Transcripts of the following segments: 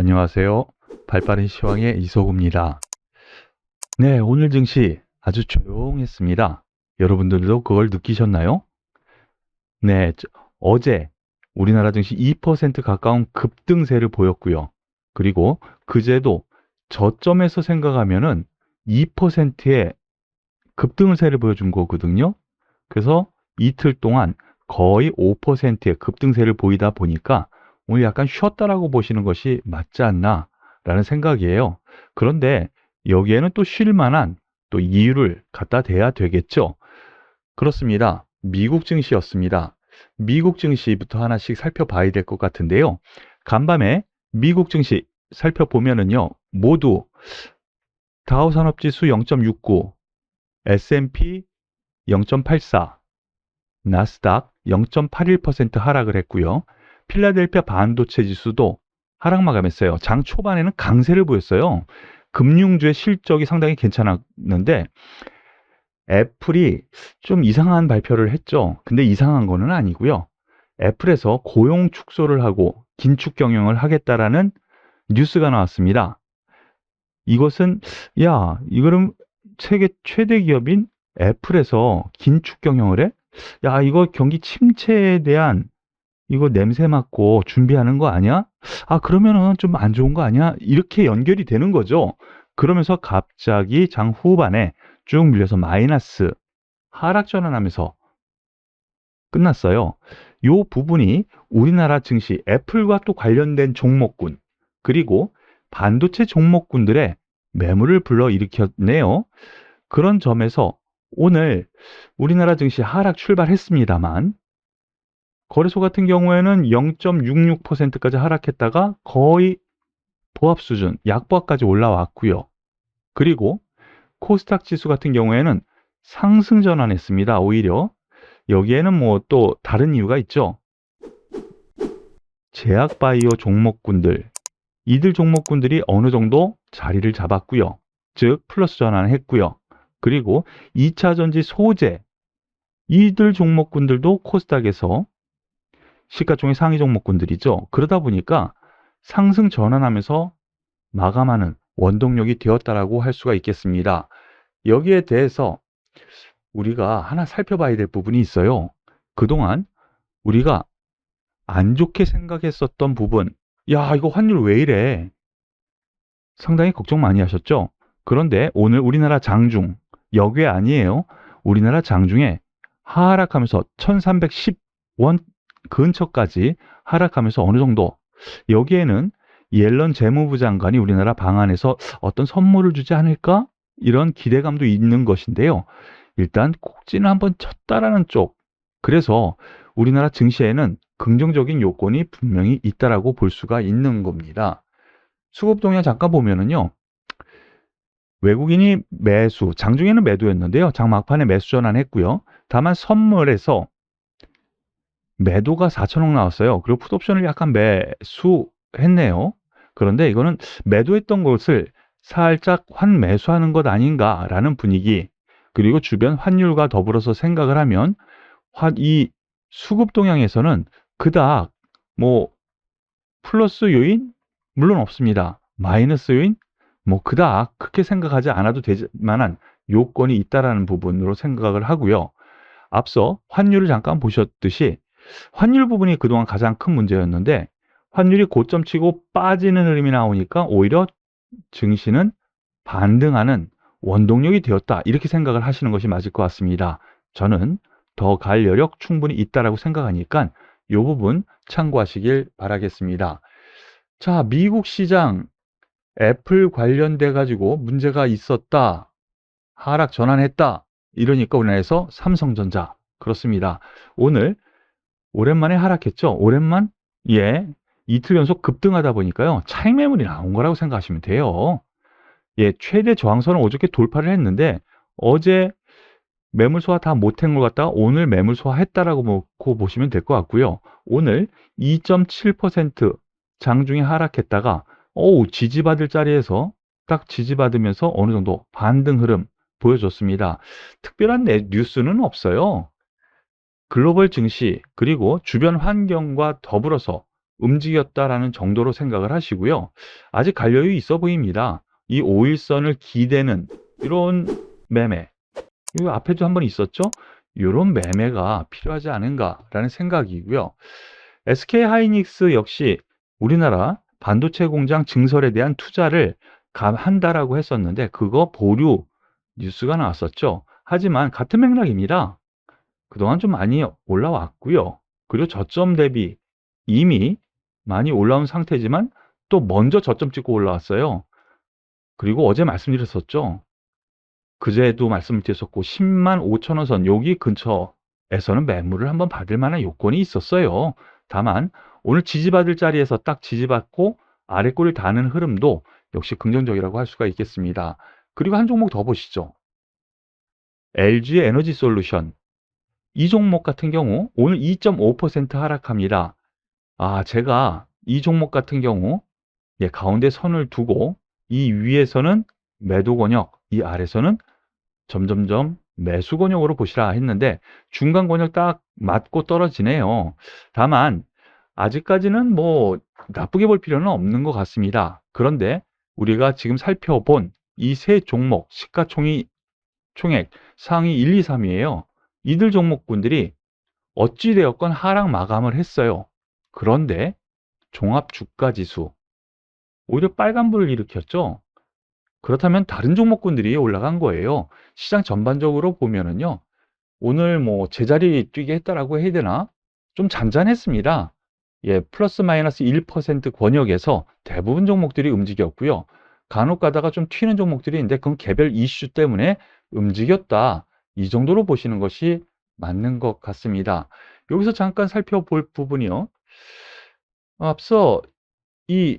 안녕하세요. 발빠른 시황의 이소구입니다. 네, 오늘 증시 아주 조용했습니다. 여러분들도 그걸 느끼셨나요? 네, 저- 어제 우리나라 증시 2% 가까운 급등세를 보였고요. 그리고 그제도 저점에서 생각하면은 2%의 급등세를 보여준 거거든요. 그래서 이틀 동안 거의 5%의 급등세를 보이다 보니까 오늘 약간 쉬었다라고 보시는 것이 맞지 않나라는 생각이에요. 그런데 여기에는 또 쉴 만한 또 이유를 갖다 대야 되겠죠. 그렇습니다. 미국 증시였습니다. 미국 증시부터 하나씩 살펴봐야 될 것 같은데요. 간밤에 미국 증시 살펴보면은요, 모두 다우 산업지수 0.69, S&P 0.84, 나스닥 0.81% 하락을 했고요. 필라델피아 반도체 지수도 하락 마감했어요. 장 초반에는 강세를 보였어요. 금융주의 실적이 상당히 괜찮았는데 애플이 좀 이상한 발표를 했죠. 근데 이상한 거는 아니고요. 애플에서 고용 축소를 하고 긴축 경영을 하겠다라는 뉴스가 나왔습니다. 이것은 야, 이거는 세계 최대 기업인 애플에서 긴축 경영을 해? 야, 이거 경기 침체에 대한 이거 냄새 맡고 준비하는 거 아니야? 아, 그러면은 좀 안 좋은 거 아니야? 이렇게 연결이 되는 거죠. 그러면서 갑자기 장 후반에 쭉 밀려서 마이너스 하락 전환하면서 끝났어요. 요 부분이 우리나라 증시 애플과 또 관련된 종목군 그리고 반도체 종목군들의 매물을 불러 일으켰네요. 그런 점에서 오늘 우리나라 증시 하락 출발했습니다만 거래소 같은 경우에는 0.66%까지 하락했다가 거의 보합 수준, 약보합까지 올라왔고요. 그리고 코스닥 지수 같은 경우에는 상승 전환했습니다. 오히려 여기에는 뭐 또 다른 이유가 있죠. 제약 바이오 종목군들 이들 종목군들이 어느 정도 자리를 잡았고요. 즉 플러스 전환을 했고요. 그리고 2차 전지 소재 이들 종목군들도 코스닥에서 시가총액 상위 종목군들이죠. 그러다 보니까 상승 전환하면서 마감하는 원동력이 되었다라고 할 수가 있겠습니다. 여기에 대해서 우리가 하나 살펴봐야 될 부분이 있어요. 그동안 우리가 안 좋게 생각했었던 부분, 야, 이거 환율 왜 이래? 상당히 걱정 많이 하셨죠? 그런데 오늘 우리나라 장중, 여기에 아니에요. 우리나라 장중에 하락하면서 1310원 근처까지 하락하면서 어느 정도 여기에는 옐런 재무부 장관이 우리나라 방안에서 어떤 선물을 주지 않을까? 이런 기대감도 있는 것인데요. 일단 꼭지는 한번 쳤다라는 쪽. 그래서 우리나라 증시에는 긍정적인 요건이 분명히 있다라고 볼 수가 있는 겁니다. 수급 동향 잠깐 보면은요. 외국인이 매수, 장중에는 매도였는데요. 장 막판에 매수 전환했고요. 다만 선물에서 매도가 4천억 나왔어요. 그리고 풋옵션을 약간 매수했네요. 그런데 이거는 매도했던 것을 살짝 환매수하는 것 아닌가라는 분위기, 그리고 주변 환율과 더불어서 생각을 하면 환- 이 수급 동향에서는 그닥 뭐 플러스 요인 물론 없습니다. 마이너스 요인 뭐 그닥 그렇게 생각하지 않아도 될 만한 요건이 있다라는 부분으로 생각을 하고요. 앞서 환율을 잠깐 보셨듯이 환율 부분이 그동안 가장 큰 문제였는데 환율이 고점 치고 빠지는 흐름이 나오니까 오히려 증시는 반등하는 원동력이 되었다. 이렇게 생각을 하시는 것이 맞을 것 같습니다. 저는 더 갈 여력 충분히 있다라고 생각하니까 이 부분 참고하시길 바라겠습니다. 자, 미국 시장 애플 관련돼 가지고 문제가 있었다. 하락 전환했다. 이러니까 우리나라에서 삼성전자 그렇습니다. 오늘 오랜만에 하락했죠. 오랜만 예 이틀 연속 급등하다 보니까요 차익 매물이 나온 거라고 생각하시면 돼요. 예 최대 저항선을 어저께 돌파를 했는데 어제 매물 소화 다 못한 것 같다가 오늘 매물 소화했다라고 놓고 보시면 될 것 같고요. 오늘 2.7% 장중에 하락했다가 어우 지지받을 자리에서 딱 지지받으면서 어느 정도 반등 흐름 보여줬습니다. 특별한 내- 뉴스는 없어요. 글로벌 증시 그리고 주변 환경과 더불어서 움직였다라는 정도로 생각을 하시고요. 아직 갈 여유 있어 보입니다. 이 5일선을 기대는 이런 매매. 이거 앞에도 한번 있었죠? 이런 매매가 필요하지 않은가라는 생각이고요. SK 하이닉스 역시 우리나라 반도체 공장 증설에 대한 투자를 가- 한다라고 했었는데 그거 보류 뉴스가 나왔었죠. 하지만 같은 맥락입니다. 그동안 좀 많이 올라왔고요. 그리고 저점 대비 이미 많이 올라온 상태지만 또 먼저 저점 찍고 올라왔어요. 그리고 어제 말씀드렸었죠. 그제도 말씀을 드렸었고 10만 5천 원 선 여기 근처에서는 매물을 한번 받을 만한 요건이 있었어요. 다만 오늘 지지받을 자리에서 딱 지지받고 아래 꼬리를 다는 흐름도 역시 긍정적이라고 할 수가 있겠습니다. 그리고 한 종목 더 보시죠. LG 에너지 솔루션. 이 종목 같은 경우 오늘 2.5% 하락합니다. 아, 제가 이 종목 같은 경우 예, 가운데 선을 두고 이 위에서는 매도 권역, 이 아래서는 점점점 매수 권역으로 보시라 했는데 중간 권역 딱 맞고 떨어지네요. 다만 아직까지는 뭐 나쁘게 볼 필요는 없는 것 같습니다. 그런데 우리가 지금 살펴본 이 세 종목 시가총이 총액 상위 1, 2, 3위에요. 이들 종목군들이 어찌되었건 하락 마감을 했어요. 그런데 종합 주가 지수 오히려 빨간불을 일으켰죠. 그렇다면 다른 종목군들이 올라간 거예요. 시장 전반적으로 보면은요. 오늘 뭐 제자리 뛰게 했다라고 해야 되나? 좀 잔잔했습니다. 예, 플러스 마이너스 1% 권역에서 대부분 종목들이 움직였고요. 간혹 가다가 좀 튀는 종목들이 있는데 그건 개별 이슈 때문에 움직였다. 이 정도로 보시는 것이 맞는 것 같습니다. 여기서 잠깐 살펴볼 부분이요. 앞서 이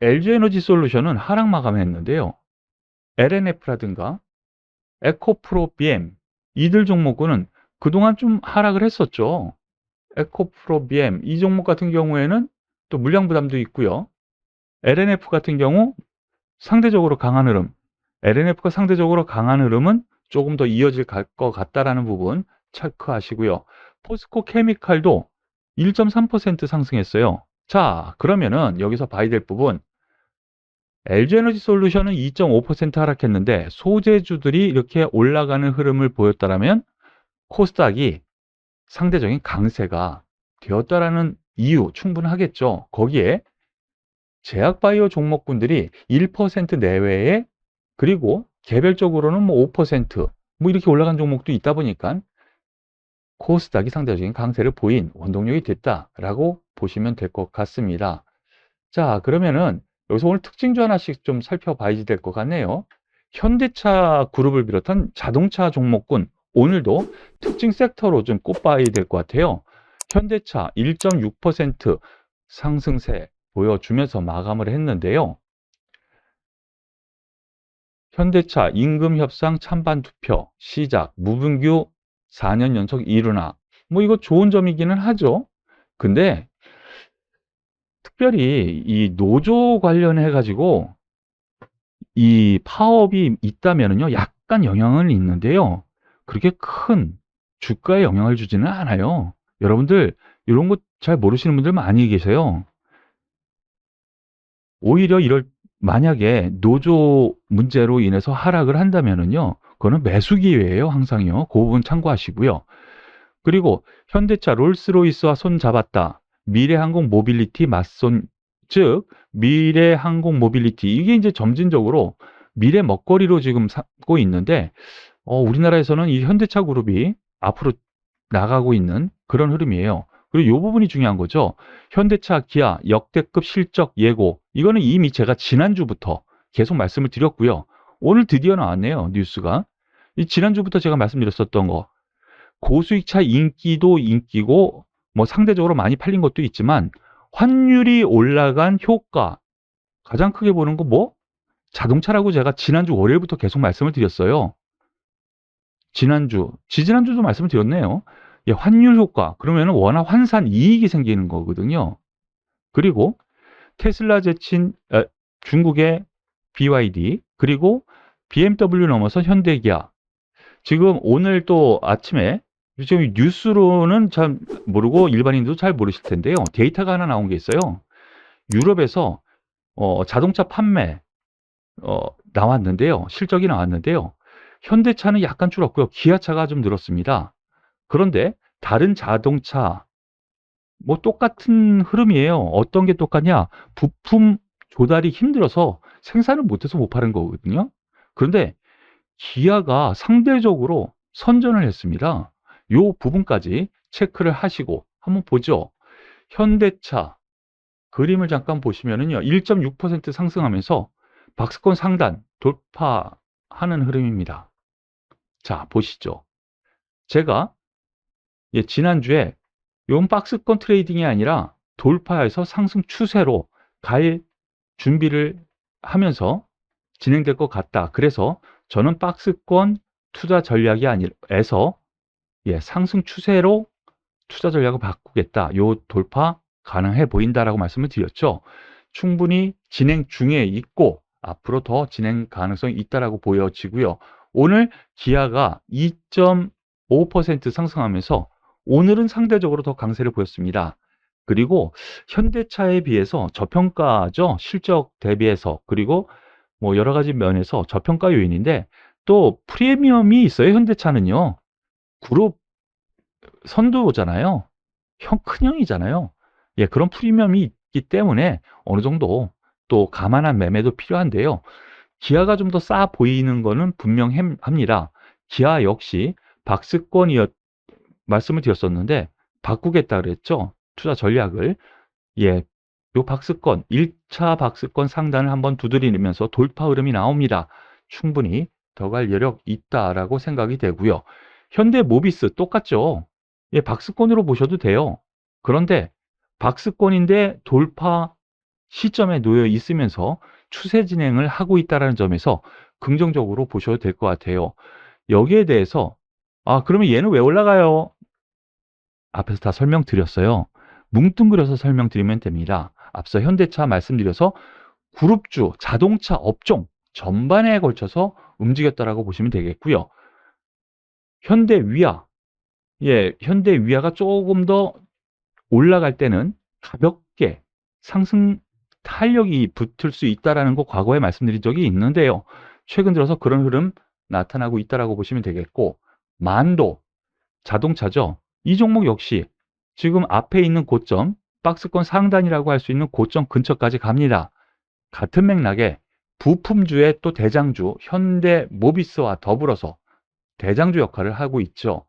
LG에너지 솔루션은 하락 마감했는데요. LNF라든가 에코프로 BM 이들 종목은 그동안 좀 하락을 했었죠. 에코프로 BM 이 종목 같은 경우에는 또 물량 부담도 있고요. LNF 같은 경우 상대적으로 강한 흐름, LNF가 상대적으로 강한 흐름은 조금 더 이어질 것 같다라는 부분 체크하시고요. 포스코 케미칼도 1.3% 상승했어요. 자, 그러면은 여기서 봐야 될 부분 LG에너지 솔루션은 2.5% 하락했는데 소재주들이 이렇게 올라가는 흐름을 보였다라면 코스닥이 상대적인 강세가 되었다라는 이유 충분하겠죠. 거기에 제약바이오 종목군들이 1% 내외에 그리고 개별적으로는 뭐 5%뭐 이렇게 올라간 종목도 있다 보니까 코스닥이 상대적인 강세를 보인 원동력이 됐다라고 보시면 될 것 같습니다. 자, 그러면은 여기서 오늘 특징주 하나씩 좀 살펴봐야 될것 같네요. 현대차 그룹을 비롯한 자동차 종목군 오늘도 특징 섹터로 좀 꼽아야 될 것 같아요. 현대차 1.6% 상승세 보여주면서 마감을 했는데요. 현대차 임금 협상 찬반 투표 시작 무분규 4년 연속 이루나 뭐 이거 좋은 점이기는 하죠. 근데 특별히 이 노조 관련해 가지고 이 파업이 있다면은요 약간 영향은 있는데요. 그렇게 큰 주가에 영향을 주지는 않아요. 여러분들 이런 거 잘 모르시는 분들 많이 계세요. 오히려 이럴 만약에 노조 문제로 인해서 하락을 한다면은요. 그거는 매수 기회예요, 항상요. 그 부분 참고하시고요. 그리고 현대차 롤스로이스와 손 잡았다. 미래항공 모빌리티 맞손 즉 미래항공 모빌리티 이게 이제 점진적으로 미래 먹거리로 지금 삼고 있는데 어, 우리나라에서는 이 현대차 그룹이 앞으로 나가고 있는 그런 흐름이에요. 그리고 이 부분이 중요한 거죠. 현대차, 기아 역대급 실적 예고 이거는 이미 제가 지난주부터 계속 말씀을 드렸고요. 오늘 드디어 나왔네요. 뉴스가. 이 지난주부터 제가 말씀드렸었던 거. 고수익차 인기도 인기고 뭐 상대적으로 많이 팔린 것도 있지만 환율이 올라간 효과 가장 크게 보는 거 뭐? 자동차라고 제가 지난주 월요일부터 계속 말씀을 드렸어요. 지난주, 지지난주도 말씀을 드렸네요. 예, 환율 효과. 그러면 워낙 환산 이익이 생기는 거거든요. 그리고 테슬라 제친 에, 중국의 BYD 그리고 BMW 넘어서 현대기아. 지금 오늘 또 아침에 지금 뉴스로는 잘 모르고 일반인도 잘 모르실 텐데요. 데이터가 하나 나온 게 있어요. 유럽에서 어, 자동차 판매 어, 나왔는데요. 실적이 나왔는데요. 현대차는 약간 줄었고요. 기아차가 좀 늘었습니다. 그런데 다른 자동차 뭐 똑같은 흐름이에요. 어떤 게 똑같냐? 부품 조달이 힘들어서 생산을 못해서 못 파는 거거든요. 그런데 기아가 상대적으로 선전을 했습니다. 요 부분까지 체크를 하시고 한번 보죠. 현대차 그림을 잠깐 보시면은요. 1.6% 상승하면서 박스권 상단 돌파하는 흐름입니다. 자, 보시죠. 제가 예, 지난주에 이건 박스권 트레이딩이 아니라 돌파해서 상승 추세로 갈 준비를 하면서 진행될 것 같다. 그래서 저는 박스권 투자 전략이 아니라서 예, 상승 추세로 투자 전략을 바꾸겠다. 요 돌파 가능해 보인다라고 말씀을 드렸죠. 충분히 진행 중에 있고 앞으로 더 진행 가능성이 있다라고 보여지고요. 오늘 기아가 2.5% 상승하면서 오늘은 상대적으로 더 강세를 보였습니다. 그리고 현대차에 비해서 저평가죠. 실적 대비해서. 그리고 뭐 여러 가지 면에서 저평가 요인인데 또 프리미엄이 있어요. 현대차는요. 그룹 선두잖아요. 형 큰형이잖아요. 예, 그런 프리미엄이 있기 때문에 어느 정도 또 감안한 매매도 필요한데요. 기아가 좀 더 싸 보이는 거는 분명합니다. 기아 역시 박스권이었 말씀을 드렸었는데 바꾸겠다 그랬죠. 투자 전략을. 예. 요 박스권, 1차 박스권 상단을 한번 두드리면서 돌파 흐름이 나옵니다. 충분히 더 갈 여력 있다라고 생각이 되고요. 현대 모비스 똑같죠. 예, 박스권으로 보셔도 돼요. 그런데 박스권인데 돌파 시점에 놓여 있으면서 추세 진행을 하고 있다는 점에서 긍정적으로 보셔도 될 것 같아요. 여기에 대해서 아 그러면 얘는 왜 올라가요? 앞에서 다 설명드렸어요. 뭉뚱그려서 설명드리면 됩니다. 앞서 현대차 말씀드려서 그룹주, 자동차 업종 전반에 걸쳐서 움직였다라고 보시면 되겠고요. 현대 위아, 예, 현대 위아가 조금 더 올라갈 때는 가볍게 상승 탄력이 붙을 수 있다라는 거 과거에 말씀드린 적이 있는데요. 최근 들어서 그런 흐름 나타나고 있다라고 보시면 되겠고 만도 자동차죠. 이 종목 역시 지금 앞에 있는 고점 박스권 상단이라고 할 수 있는 고점 근처까지 갑니다. 같은 맥락에 부품주의 또 대장주 현대 모비스와 더불어서 대장주 역할을 하고 있죠.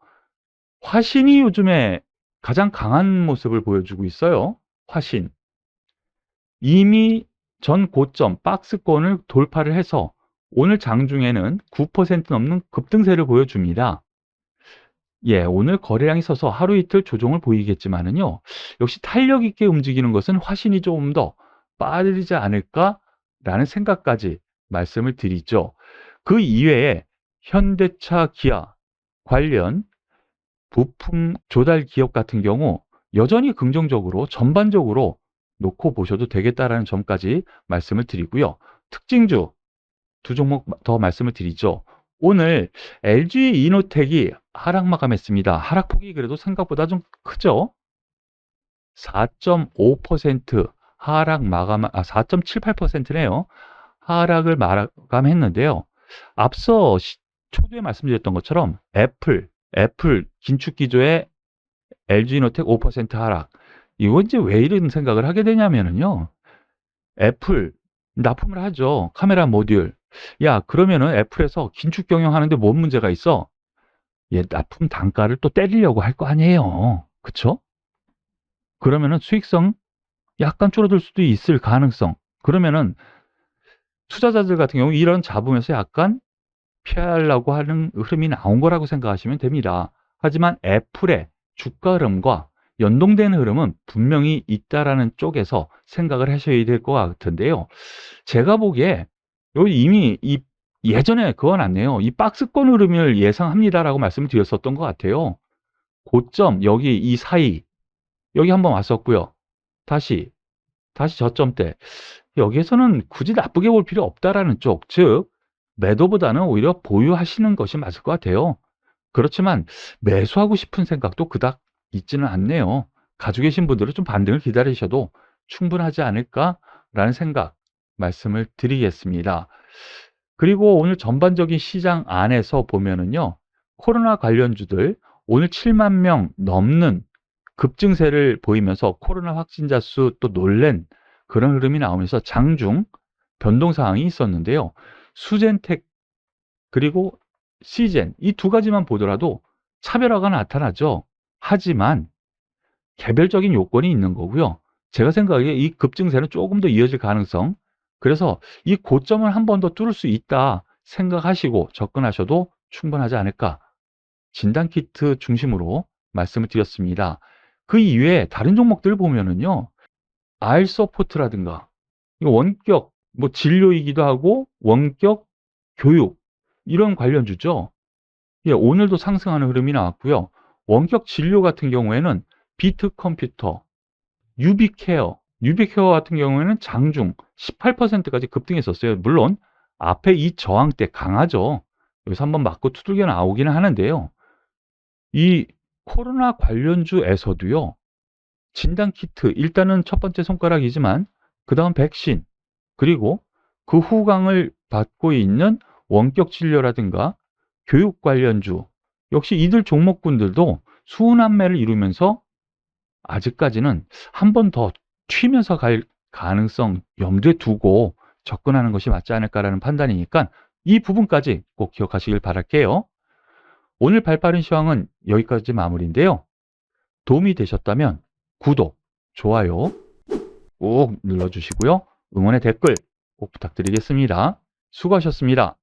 화신이 요즘에 가장 강한 모습을 보여주고 있어요. 화신. 이미 전 고점 박스권을 돌파를 해서 오늘 장중에는 9% 넘는 급등세를 보여줍니다. 예, 오늘 거래량이 서서 하루 이틀 조정을 보이겠지만은요. 역시 탄력 있게 움직이는 것은 화신이 조금 더 빠르지 않을까라는 생각까지 말씀을 드리죠. 그 이외에 현대차, 기아 관련 부품 조달 기업 같은 경우 여전히 긍정적으로 전반적으로 놓고 보셔도 되겠다라는 점까지 말씀을 드리고요. 특징주 두 종목 더 말씀을 드리죠. 오늘 LG 이노텍이 하락 마감했습니다. 하락폭이 그래도 생각보다 좀 크죠? 4.5% 하락 마감, 아, 4.78%네요. 하락을 마감했는데요. 앞서 시, 초두에 말씀드렸던 것처럼 애플, 애플 긴축 기조의 LG 이노텍 5% 하락. 이거 이제 왜 이런 생각을 하게 되냐면은요. 애플 납품을 하죠. 카메라 모듈. 야, 그러면은 애플에서 긴축 경영하는데 뭔 문제가 있어? 얘 납품 단가를 또 때리려고 할 거 아니에요. 그쵸? 그러면은 수익성 약간 줄어들 수도 있을 가능성. 그러면은 투자자들 같은 경우 이런 잡음에서 약간 피하려고 하는 흐름이 나온 거라고 생각하시면 됩니다. 하지만 애플의 주가 흐름과 연동되는 흐름은 분명히 있다라는 쪽에서 생각을 하셔야 될 것 같은데요. 제가 보기에 여기 이미 이 예전에 그건 안네요. 이 박스권 흐름을 예상합니다라고 말씀을 드렸었던 것 같아요. 고점 여기 이 사이 여기 한번 왔었고요. 다시 다시 저점대 여기에서는 굳이 나쁘게 볼 필요 없다라는 쪽, 즉 매도보다는 오히려 보유하시는 것이 맞을 것 같아요. 그렇지만 매수하고 싶은 생각도 그닥 있지는 않네요. 가지고 계신 분들은 좀 반등을 기다리셔도 충분하지 않을까라는 생각 말씀을 드리겠습니다. 그리고 오늘 전반적인 시장 안에서 보면은요. 코로나 관련주들 오늘 7만 명 넘는 급증세를 보이면서 코로나 확진자 수 또 놀랜 그런 흐름이 나오면서 장중 변동 사항이 있었는데요. 수젠텍 그리고 시젠 이 두 가지만 보더라도 차별화가 나타나죠. 하지만 개별적인 요건이 있는 거고요. 제가 생각하기에 이 급증세는 조금 더 이어질 가능성 그래서 이 고점을 한 번 더 뚫을 수 있다 생각하시고 접근하셔도 충분하지 않을까 진단키트 중심으로 말씀을 드렸습니다. 그 이외에 다른 종목들 보면은요. 알서포트라든가 이거 원격 뭐 진료이기도 하고 원격 교육 이런 관련주죠. 예, 오늘도 상승하는 흐름이 나왔고요. 원격 진료 같은 경우에는 비트 컴퓨터, 유비케어, 유비케어 같은 경우에는 장중 18%까지 급등했었어요. 물론 앞에 이 저항대 강하죠. 여기서 한번 맞고 두들겨 나오기는 하는데요. 이 코로나 관련주에서도요. 진단 키트 일단은 첫 번째 손가락이지만 그 다음 백신 그리고 그 후광을 받고 있는 원격 진료라든가 교육 관련주 역시 이들 종목군들도 수운한매를 이루면서 아직까지는 한 번 더 튀면서 갈 가능성 염두에 두고 접근하는 것이 맞지 않을까라는 판단이니까 이 부분까지 꼭 기억하시길 바랄게요. 오늘 발빠른 시황은 여기까지 마무리인데요. 도움이 되셨다면 구독, 좋아요 꼭 눌러주시고요. 응원의 댓글 꼭 부탁드리겠습니다. 수고하셨습니다.